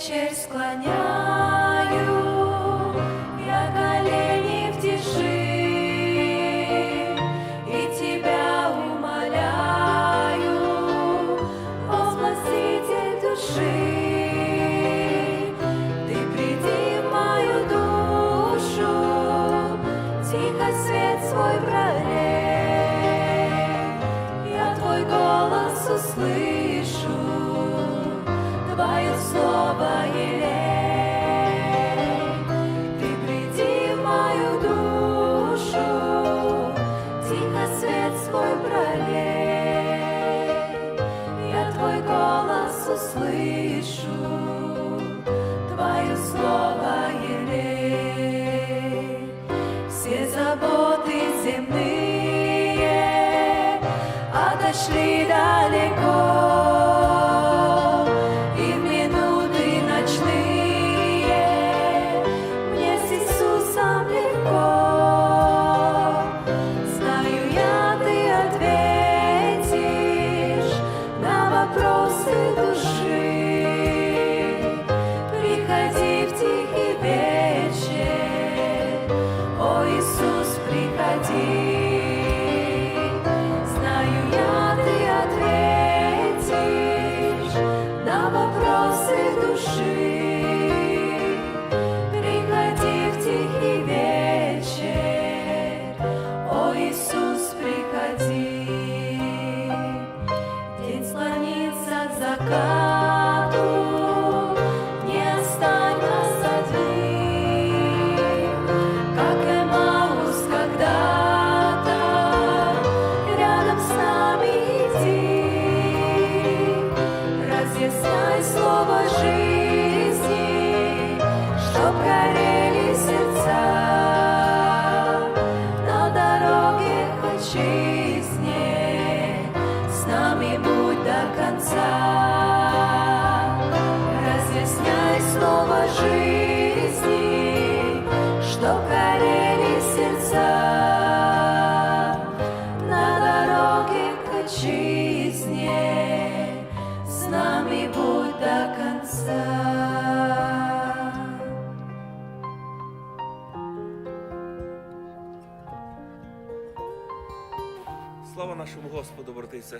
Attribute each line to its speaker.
Speaker 1: склоняю, я колени в тиши и тебя умоляю, о Спаситель души. Ты приди в мою душу, тихо свет свой пролей. Я твой голос услышу, услышу, твое слово елей. Все заботы земные отошли далеко, и в минуты ночные мне с Иисусом легко. Знаю я, ты ответишь на вопросы Chicago. Чтоб горели сердца на дороге к отчизне, с нами будь до конца.
Speaker 2: Слава нашому Господу, брати і сестри.